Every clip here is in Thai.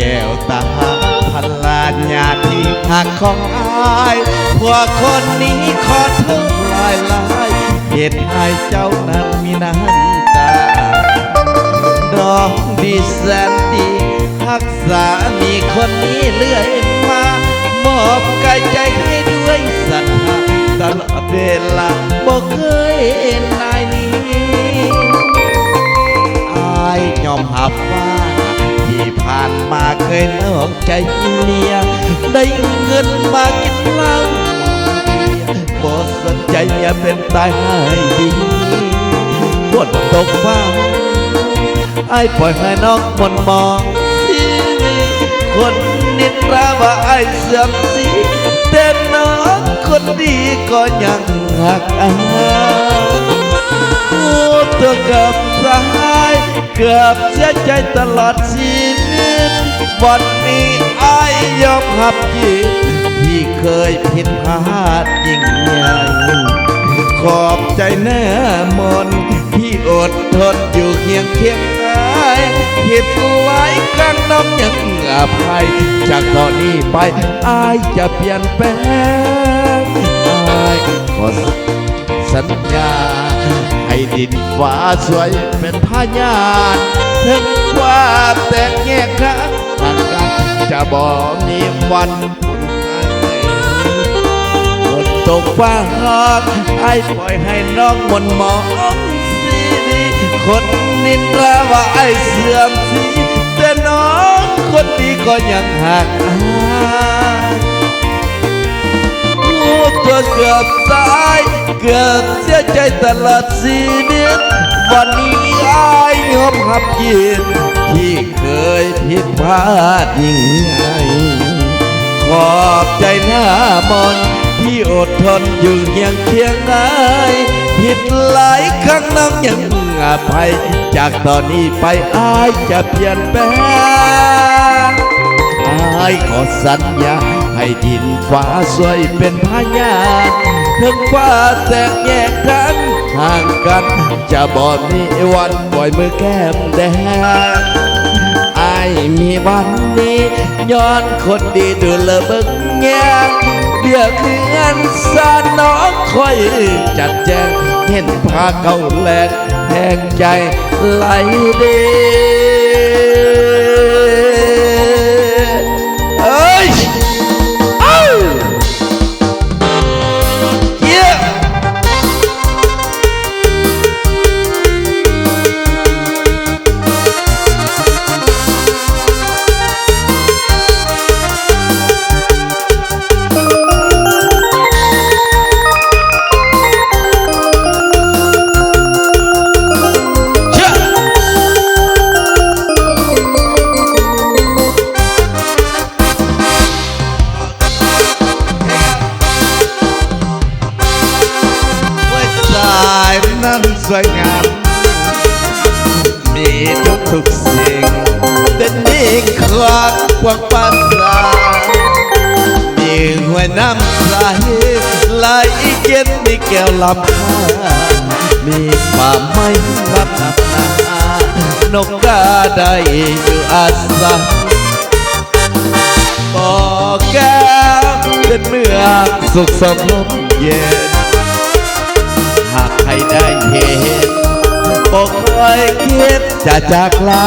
แกวตาพลาญญาที่หักของอายพวกคนนี้ขอเทิงลายลายเหตุให้เจ้านั้นมีน้ำตาน้องดีแสนดีรักษามีคนนี้เรื่อยมามอบกายใจให้ด้วยศรัทธาตลอดเวลาบอกเคยนายนี้อายยอมหับ มาเคยนอกใจเมีย ได้เงินมากินเหล้าบ่สนใจเมียเป็นตายให้ดีฝนตกฟ้าไอ้ปล่อยให้น้องมนมองสิคนนินราว่าไอ้เสื่อมสีแต่น้องคนดีก็ยังหักอาตัวเกับสายเกือบเสียใจตลอดชี วันนี้อ้ยยอมหับยินที่เคยผิดพลาดยิ่งใหญ่ขอบใจแน่มนที่อดทนอยู่เคียงเคียงกายผิดหลายครั้งน้องยังอภัย จากตอนนี้ไปอายจะเปลี่ยนแปลงอายขอสัญญา ให้ดินฟ้าสวยเป็นพยานถึงความแตกแยกครั้งางกันจะบอกมีวันฝนตกฟ้าร้องไอ้ปล่อยให้น้องมนมองสีดีคนนินราว่าไอ้เสื่อมสีแต่น้องคนดีก็ยังหักอายกูตัวเกือบตายเกือบเสียใจตลอดชีวิตวันนี้ไอ้ยอมหับยินที่ ดพลาดยิ่งใหญ่ขอบใจหน้ามนที่อดทนอยู่เคียงเคียงนายผิดหลายครั้งน้องยังอภัย จากตอนนี้ไปอายจะเปลี่ยนแปลงอายขอสัญญา ให้ดินฟ้าสวยเป็นพยานถึงฟ้าแตกแยกกันห่างกัน จะบอกมีวันปล่อยมือแก้มแดง มีวันนี้ย้อนคนดีดูละเบิ่งแยงเดี๋ยวคือเงินสาน้องคอยจัดแจงเห็นพาเก่าแลกแห่งใจไหลเดี ควากว้างปาสามีห้วน้ำใสไหลเย็นมีแก้วลำธามีป่าไม้รับนับนานกกาได้อยู่อาศัยบ่อแก้วเป็นเมืองสุขสงบเย็น หากใครได้เห็นบอกเคยคิดจะจากลา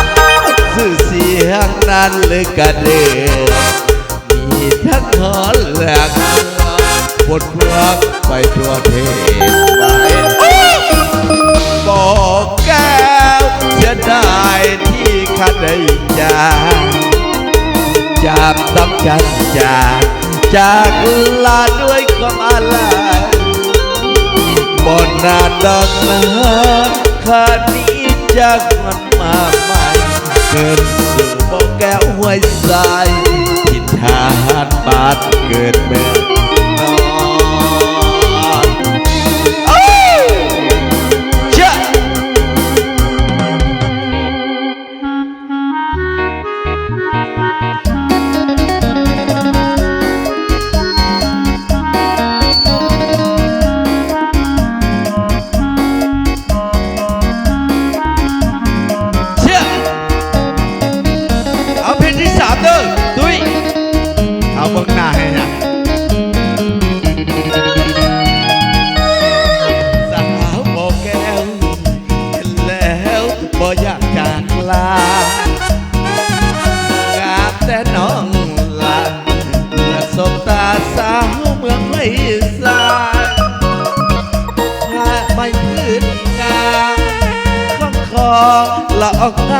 สื่อเสียงว่าศรัทธาของคนทางเหนือพัดผ้าพักคาสื่อเสียงนั้นเลยกันเดือมีทั้งหอนแหละบนพวกไปทั่วเทศไปบอกแก้วเสียดายที่ข้าได้จากจากต้องจันจากจากลาด้วยความอะไรบนหน้าดอกนะข้านี้จากมันมาม่ เกิดสู่บ่แก้วห้วยทรายทินทานบาดเกิดเมือง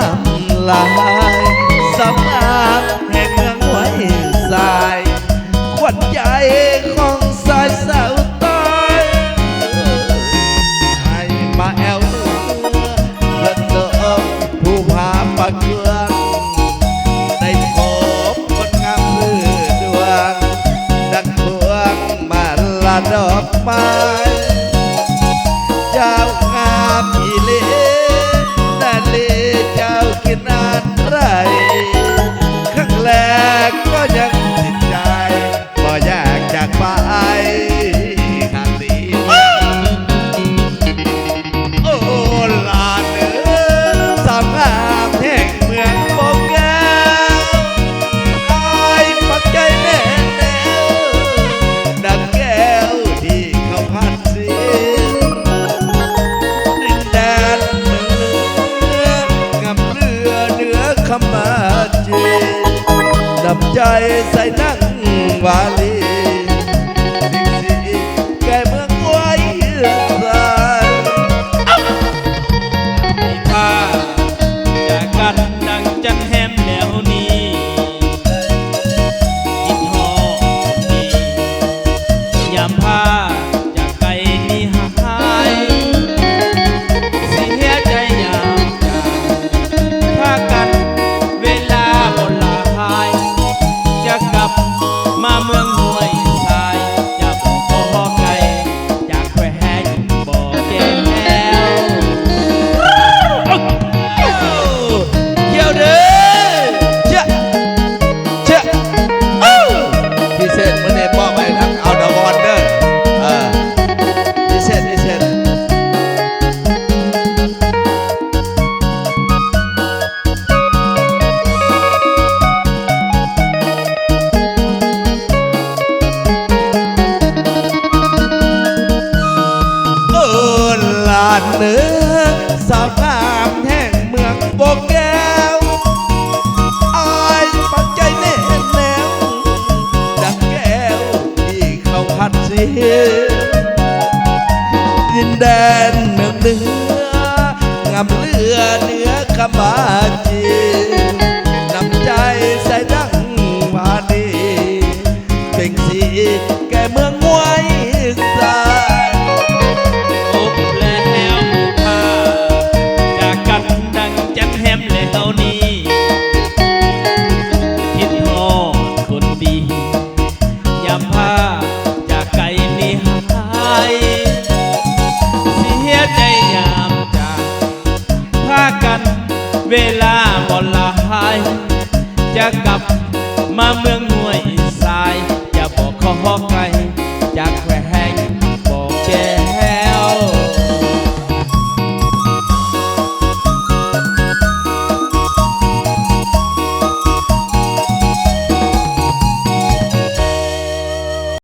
năm lại sắp áp hẹn ngang ngoài dài. Quanh dài con sai sao tới. Hay mà eo lần nữa thu hạ bà cương đây có con ngắm lửa đường đặt hương mà là đợt mai ใจใส่นั่งวาน นือสาวามแห่งเมืองบกแก้วอายปัจจัยแน่แนวดังแก้วที่เขาพัดเสียดินแดนเมืองเหนืองามลื เมืองหน่วยสาย อย่าบอกขอไกล